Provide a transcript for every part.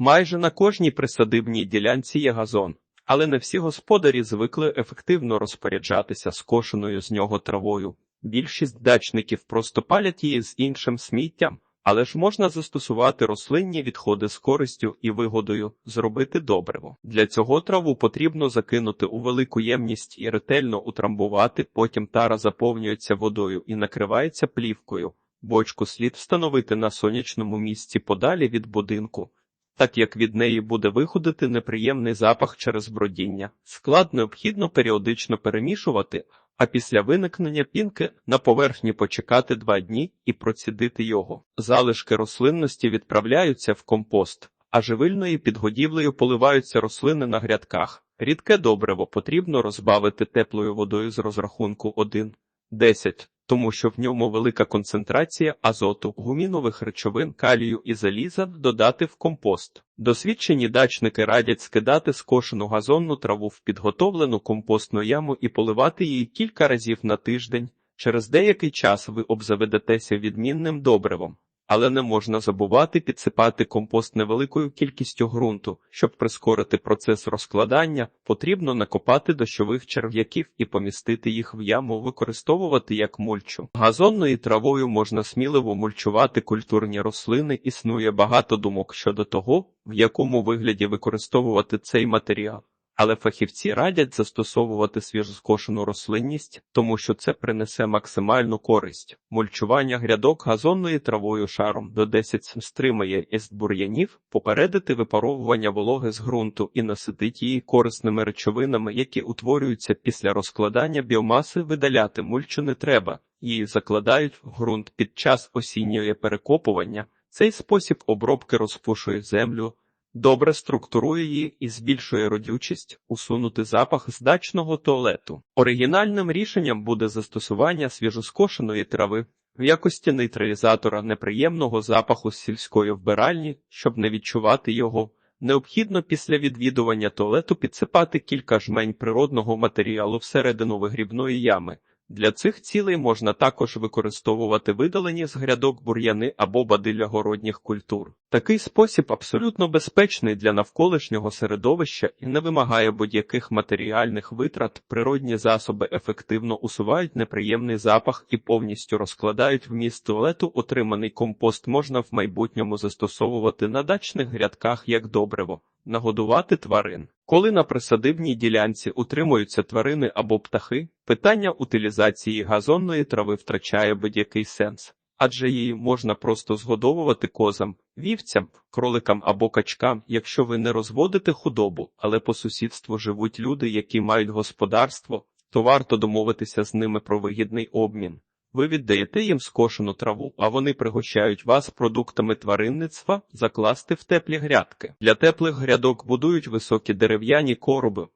Майже на кожній присадибній ділянці є газон, але не всі господарі звикли ефективно розпоряджатися скошеною з нього травою. Більшість дачників просто палять її з іншим сміттям, але ж можна застосувати рослинні відходи з користю і вигодою, зробити добриво. Для цього траву потрібно закинути у велику ємність і ретельно утрамбувати, потім тара заповнюється водою і накривається плівкою. Бочку слід встановити на сонячному місці подалі від будинку, так як від неї буде виходити неприємний запах через бродіння. Склад необхідно періодично перемішувати, а після виникнення пінки на поверхні почекати два дні і процідити його. Залишки рослинності відправляються в компост, а живильною підгодівлею поливаються рослини на грядках. Рідке добриво потрібно розбавити теплою водою з розрахунку 1,10, тому що в ньому велика концентрація азоту, гумінових речовин, калію і заліза додати в компост. Досвідчені дачники радять скидати скошену газонну траву в підготовлену компостну яму і поливати її кілька разів на тиждень. Через деякий час ви обзаведетеся відмінним добривом. Але не можна забувати підсипати компост невеликою кількістю ґрунту. Щоб прискорити процес розкладання, потрібно накопати дощових черв'яків і помістити їх в яму, використовувати як мульчу. Газонною травою можна сміливо мульчувати культурні рослини. Існує багато думок щодо того, в якому вигляді використовувати цей матеріал. Але фахівці радять застосовувати свіжоскошену рослинність, тому що це принесе максимальну користь. Мульчування грядок газонною травою шаром до 10 см стримає із бур'янів, попередити випаровування вологи з ґрунту і наситить її корисними речовинами, які утворюються після розкладання біомаси, видаляти мульчу не треба. Її закладають в ґрунт під час осіннього перекопування. Цей спосіб обробки розпушує землю. Добре структурує її і збільшує родючість, усунути запах з дачного туалету. Оригінальним рішенням буде застосування свіжоскошеної трави в якості нейтралізатора неприємного запаху з сільської вбиральні, щоб не відчувати його. Необхідно після відвідування туалету підсипати кілька жмень природного матеріалу всередину вигрібної ями. Для цих цілей можна також використовувати видалені з грядок бур'яни або бадилля городніх культур. Такий спосіб абсолютно безпечний для навколишнього середовища і не вимагає будь-яких матеріальних витрат. Природні засоби ефективно усувають неприємний запах і повністю розкладають вміст туалету. Отриманий компост можна в майбутньому застосовувати на дачних грядках як добриво. Нагодувати тварин. Коли на присадибній ділянці утримуються тварини або птахи, питання утилізації газонної трави втрачає будь-який сенс, адже її можна просто згодовувати козам, вівцям, кроликам або качкам, якщо ви не розводите худобу, але по сусідству живуть люди, які мають господарство, то варто домовитися з ними про вигідний обмін. Ви віддаєте їм скошену траву, а вони пригощають вас продуктами тваринництва, закласти в теплі грядки. Для теплих грядок будують високі дерев'яні короби.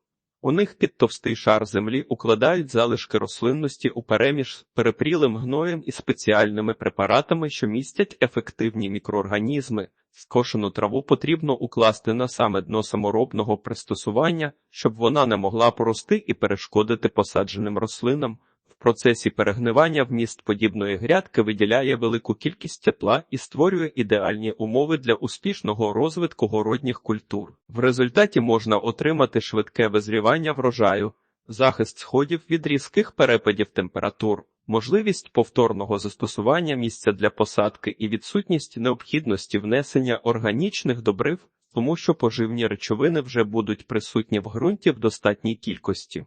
У них під товстий шар землі укладають залишки рослинності у переміж з перепрілим гноєм і спеціальними препаратами, що містять ефективні мікроорганізми. Скошену траву потрібно укласти на саме дно саморобного пристосування, щоб вона не могла порости і перешкодити посадженим рослинам. Процесі перегнивання вміст подібної грядки виділяє велику кількість тепла і створює ідеальні умови для успішного розвитку городніх культур. В результаті можна отримати швидке визрівання врожаю, захист сходів від різких перепадів температур, можливість повторного застосування місця для посадки і відсутність необхідності внесення органічних добрив, тому що поживні речовини вже будуть присутні в ґрунті в достатній кількості.